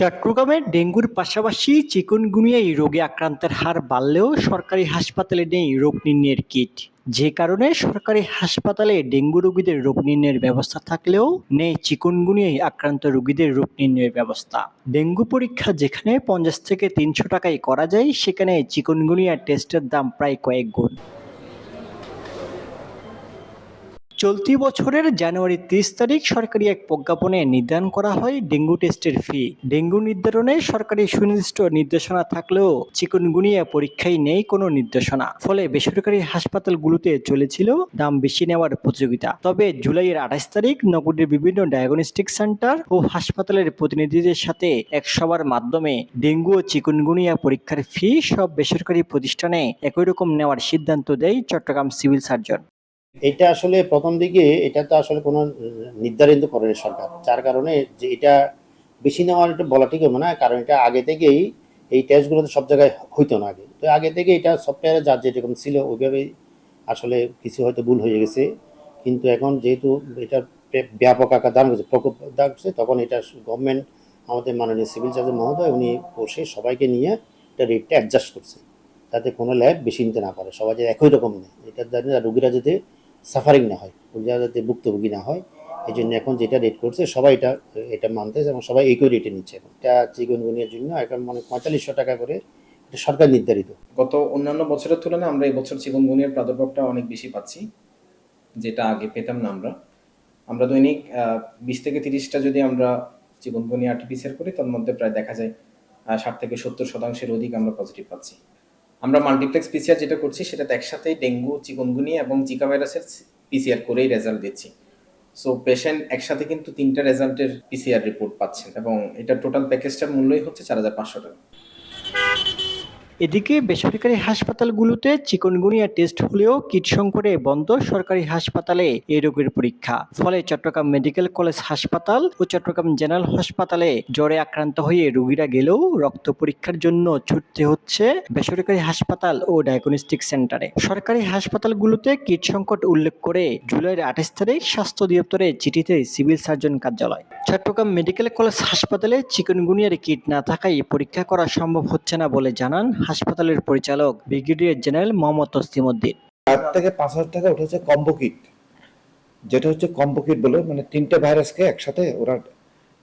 চট্টগ্রামে ডেঙ্গুর পাশাপাশি চিকুনগুনিয়ায় রোগে আক্রান্তের হার বাড়লেও সরকারি হাসপাতালে নেই রোগ নির্ণয়ের কিট। যে কারণে সরকারি হাসপাতালে ডেঙ্গু রোগীদের রোগ নির্ণয়ের ব্যবস্থা থাকলেও নেই চিকুনগুনিয়ায় আক্রান্ত রোগীদের রোগ নির্ণয়ের ব্যবস্থা। ডেঙ্গু পরীক্ষা যেখানে পঞ্চাশ থেকে তিনশো টাকায় করা যায়, সেখানে চিকুনগুনিয়া টেস্টের দাম প্রায় কয়েক গুণ। চলতি বছরের জানুয়ারি তিরিশ তারিখ সরকারি এক প্রজ্ঞাপনে নির্ধারণ করা হয় ডেঙ্গু টেস্টের ফি। ডেঙ্গু নির্ধারণে সরকারি সুনির্দিষ্ট নির্দেশনা থাকলেও চিকুনগুনিয়া পরীক্ষায় নেই কোনো নির্দেশনা। ফলে বেসরকারি হাসপাতালগুলোতে চলেছিল দাম বেশি নেওয়ার প্রতিযোগিতা। তবে জুলাইয়ের আঠাশ তারিখ নগরীর বিভিন্ন ডায়াগনস্টিক সেন্টার ও হাসপাতালের প্রতিনিধিদের সাথে এক সভার মাধ্যমে ডেঙ্গু ও চিকুনগুনিয়া পরীক্ষার ফি সব বেসরকারি প্রতিষ্ঠানে একই রকম নেওয়ার সিদ্ধান্ত দেয় চট্টগ্রাম সিভিল সার্জন। এটা আসলে প্রথম দিকে এটা তো আসলে কোনো নির্ধারিত করেনি সরকার। যার কারণে যে এটা বেশি নেওয়ার এটা বলা ঠিক হবে না, কারণ এটা আগে থেকেই এই টেস্টগুলো তো সব জায়গায় হইতো না আগে। তো আগে থেকে এটা সফটওয়্যারে যার যেরকম ছিল ওইভাবেই আসলে কিছু হয়তো ভুল হয়ে গেছে। কিন্তু এখন যেহেতু এটা ব্যাপক আকার ধারণ করছে, প্রকোপ ধারণ করছে, তখন এটা গভর্নমেন্ট আমাদের মাননীয় সিভিল সার্জন মহোদয়, উনি বসে সবাইকে নিয়ে এটা রেটটা অ্যাডজাস্ট করছে। যাতে কোনো ল্যাব বেশি নিতে না পারে, সবাই যাতে একই রকম নেই এটার দ্বারা রোগীরা যাতে সাফারিং না হয় রোগীরা যাতে ভুক্তভোগী না হয় এই জন্য এখন যেটা রেট করছে সবাই এটা এটা মানতেছে এবং সবাই একই রেটে নিচ্ছে এখন। এটা চিকনগুনিয়ার জন্য এখন মানে পঁয়তাল্লিশশো টাকা করে এটা সরকার নির্ধারিত। গত অন্যান্য বছরের তুলনায় আমরা এই বছর চিকনগুনিয়ার প্রাদুর্ভাবটা অনেক বেশি পাচ্ছি, যেটা আগে পেতাম না আমরা। আমরা দৈনিক বিশ থেকে তিরিশটা যদি আমরা চিকনগুনিয়া আর্টিফিসিয়ার করি, তার মধ্যে প্রায় দেখা যায় ষাট থেকে সত্তর শতাংশের অধিক আমরা পজিটিভ পাচ্ছি। আমরা মাল্টিপ্লেক্স পিসিআর যেটা করছি, সেটাতে একসাথে ডেঙ্গু, চিকনগুনি এবং জিকা ভাইরাসের পিসিআর করেই রেজাল্ট দিচ্ছি। সো পেশেন্ট একসাথে কিন্তু তিনটা রেজাল্টের পিসিআর রিপোর্ট পাচ্ছেন এবং এটা টোটাল প্যাকেজটার মূল্যই হচ্ছে চার হাজার পাঁচশো টাকা। এদিকে বেসরকারি হাসপাতালগুলোতে চিকনগুনিয়া টেস্ট হলেও কিট সংকটে বন্ধ সরকারি হাসপাতালে এই রোগের পরীক্ষা। ফলে চট্টগ্রাম মেডিকেল কলেজ হাসপাতাল ও চট্টগ্রাম জেনারেল হাসপাতালে জ্বরে আক্রান্ত হয়ে রোগীরা গেলেও রক্ত পরীক্ষার জন্য ছুটতে হচ্ছে বেসরকারি হাসপাতাল ও ডায়াগনস্টিক সেন্টারে। সরকারি হাসপাতালগুলোতে কিট সংকট উল্লেখ করে জুলাইয়ের আঠাশ তারিখ স্বাস্থ্য অধিদপ্তরে চিঠিতে সিভিল সার্জন কার্যালয়। চট্টগ্রাম মেডিকেল কলেজ হাসপাতালে চিকনগুনিয়ার কিট না থাকায় পরীক্ষা করা সম্ভব হচ্ছে না বলে জানান হাসপাতালের পরিচালক ব্রিগেডিয়ার জেনারেল মোহাম্মদ তসলিমউদ্দিন চার থেকে পাঁচ হাজার টাকা হচ্ছে কম্বো কিট। যেটা হচ্ছে কম্বো কিট বলে মানে তিনটে ভাইরাসকে একসাথে ওরা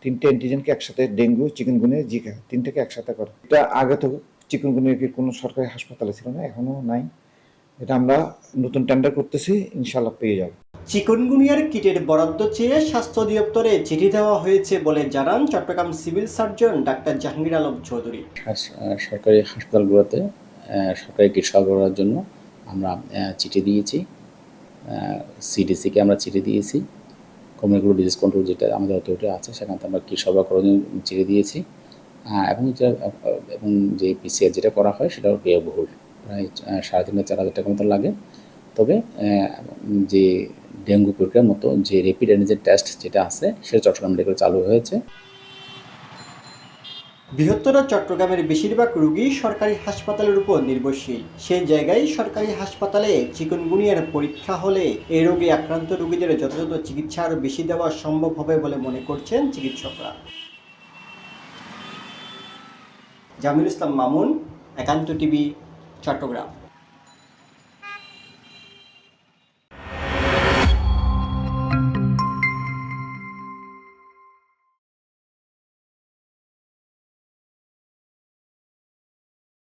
তিনটে অ্যান্টিজেনকে একসাথে ডেঙ্গু, চিকেনগুনিয়া, জিকা তিনটাকে একসাথে করে। এটা আগে তো চিকেনগুনিয়া কিট কোনো সরকারি হাসপাতালে ছিল না এখনও নাই। এটা আমরা নতুন টেন্ডার করতেছি ইনশাল্লাহ পেয়ে যাব। চিকনগুনিয়ার কিটের বরাদ্দ চেয়ে স্বাস্থ্য অধিদপ্তরে চিঠি দেওয়া হয়েছে বলে জানান Chittagong civil surgeon doctor Jahangir Alam Chowdhury. সরকারি হাসপাতালগুলোতে সরকারি কিট সরবরাহের জন্য আমরা চিঠি দিয়েছি। সিডিসিকে আমরা চিঠি দিয়েছি। কমিউনিকেবল ডিজিজ কন্ট্রোল যেটা আমাদের অথরিটি আছে, সেখান থেকে আমরা কিট সরবরাহ করার জন্য চিঠি দিয়েছি। এবং এবং যে পিসিআর যেটা করা হয়, সেটাও ব্যয়বহুল। প্রায় সাড়ে তিন চার হাজার টাকার মতো লাগে। তবে যে ডেঙ্গু পরীক্ষার মতো যে র্যাপিড অ্যান্টিজেন টেস্ট যেটা আছে, সেটা চট্টগ্রাম মেডিকেল চালু হয়েছে। বৃহত্তর চট্টগ্রামের বেশিরভাগ রোগী সরকারি হাসপাতালের উপর নির্ভরশীল। সেই জায়গায় সরকারি হাসপাতালে চিকনগুনিয়ার পরীক্ষা হলে এই রোগে আক্রান্ত রোগীদের যথাযথ চিকিৎসা আরও বেশি দেওয়া সম্ভব হবে বলে মনে করছেন চিকিৎসকরা। জামিল ইসলাম মামুন, একান্ত টিভি, চট্টগ্রাম।